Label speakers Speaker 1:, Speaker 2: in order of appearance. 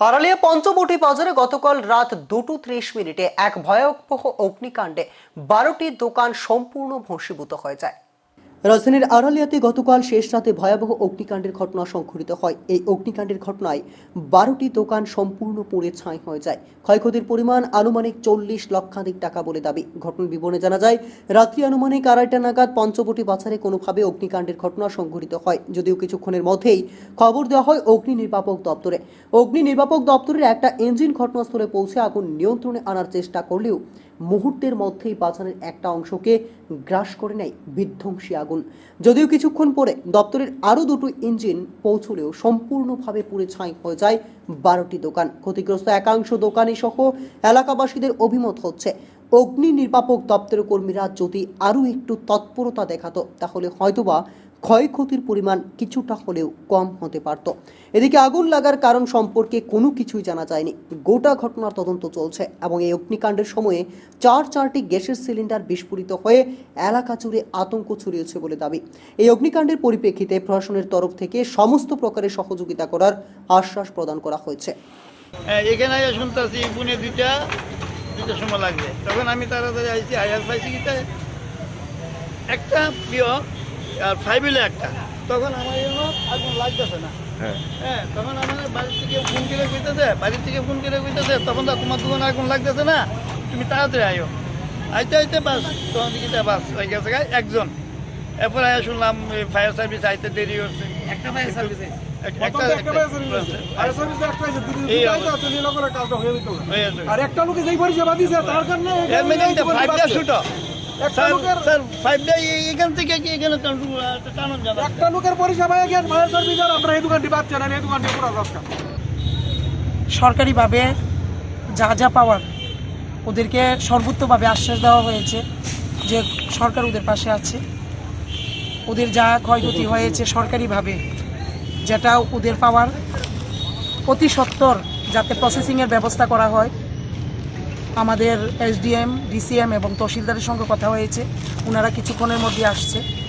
Speaker 1: আড়ালিয়া পঞ্চবটি বাজারে গতকাল রাত দুটো ত্রিশ মিনিটে এক ভয়াবহ অগ্নিকাণ্ডে বারোটি দোকান সম্পূর্ণ ভস্মীভূত হয়ে যায়। রাজধানীর আড়ালিয়াতে গতকাল শেষ রাতে ভয়াবহ অগ্নিকাণ্ডের ঘটনা সংঘটিত হয়। এই অগ্নিকাণ্ডের ঘটনায় বারোটি দোকান সম্পূর্ণ পুড়ে ছাই হয়ে যায়। ক্ষয়ক্ষতির পরিমাণ আনুমানিক চল্লিশ লক্ষাধিক টাকা বলে দাবি। ঘটনার বিবরণে জানা যায়, রাত্রি আনুমানিক আড়াইটা নাগাদ পঞ্চবটি বাজারে কোনোভাবে অগ্নিকাণ্ডের ঘটনা সংঘটিত হয়, যদিও কিছুক্ষণের মধ্যেই খবর দেওয়া হয় অগ্নি নির্বাপক দপ্তরে। অগ্নি নির্বাপক দপ্তরের একটা ইঞ্জিন ঘটনাস্থলে পৌঁছে আগুন নিয়ন্ত্রণে আনার চেষ্টা করলেও মুহূর্তের মধ্যেই বাজারের একটা অংশকে গ্রাস করে নেয় বিধ্বংসী আগুন। যদিও কিছুক্ষণ পরে দপ্তরের আরও দুটো ইঞ্জিন পৌঁছলেও সম্পূর্ণভাবে পুড়ে ছাই হয়ে যায় বারোটি দোকান। ক্ষতিগ্রস্ত একাংশ দোকানি সহ এলাকাবাসীদের অভিমত হচ্ছে। অগ্নি নির্বাপক দপ্তরের কর্মীরা যদি আরও একটু তৎপরতা দেখাতো তাহলে হয়তোবা ক্ষয়ক্ষতির পরিমাণ কিছুটা হলেও কম হতে পারত। এদিকে আগুন লাগার কারণ সম্পর্কে কোনো কিছুই জানা যায়নি। গোটা ঘটনার তদন্ত চলছে এবং এই অগ্নিকাণ্ডের সময়ে চার চারটি গ্যাসের সিলিন্ডার বিস্ফোরিত হয়ে এলাকা জুড়ে আতঙ্ক ছড়িয়েছে বলে দাবি। এই অগ্নিকাণ্ডের পরিপ্রেক্ষিতে প্রশাসনের তরফ থেকে সমস্ত প্রকারের সহযোগিতা করার আশ্বাস প্রদান করা হয়েছে।
Speaker 2: হ্যাঁ, এখানে শুনতেছি পুনে দুইটা দুইটার সময় লাগবে। তখন আমি তাড়াতাড়ি আইছি আইয়াস পাইছি কিতে একটা প্রিয় আর ফাইভ হইলে একটা। তখন আমার এগুলো আগুন লাগতেছে না। হ্যাঁ। তখন আমার বাড়ির থেকে ফোন করে কইতেছে বাড়ির থেকে ফোন করে কইতেছে তখন তো তোমার দোকানে আগুন লাগতেছে না তুমি তাড়াতাড়ি আইতে আইতে বাস তখন দিকে বাস হয়ে গেছে একজন। এরপর আয়া শুনলাম ফায়ার সার্ভিস আইতে দেরি হচ্ছে। একটা ফায়ার সার্ভিস
Speaker 3: আর একটা লোকে যেই পরিষেবা দিছে তার কারণে
Speaker 2: একটা
Speaker 3: লোকের- পরিষেবা গিয়ে ফায়ার সার্ভিস আর আমরা এই দোকানটি পাচ্ছেন এই দোকানটি পুরো
Speaker 4: সরকারিভাবে যা যা পাওয়ার ওদেরকে সর্বোচ্চভাবে আশ্বাস দেওয়া হয়েছে যে সরকার ওদের পাশে আছে। ওদের যা ক্ষয়ক্ষতি হয়েছে সরকারিভাবে যেটা ওদের পাওয়ার অতি সত্তর, যাতে প্রসেসিংয়ের ব্যবস্থা করা হয়। আমাদের এসডিএম ডিসিএম এবং তহসিলদারের সঙ্গে কথা হয়েছে। ওনারা কিছুক্ষণের মধ্যে আসছে।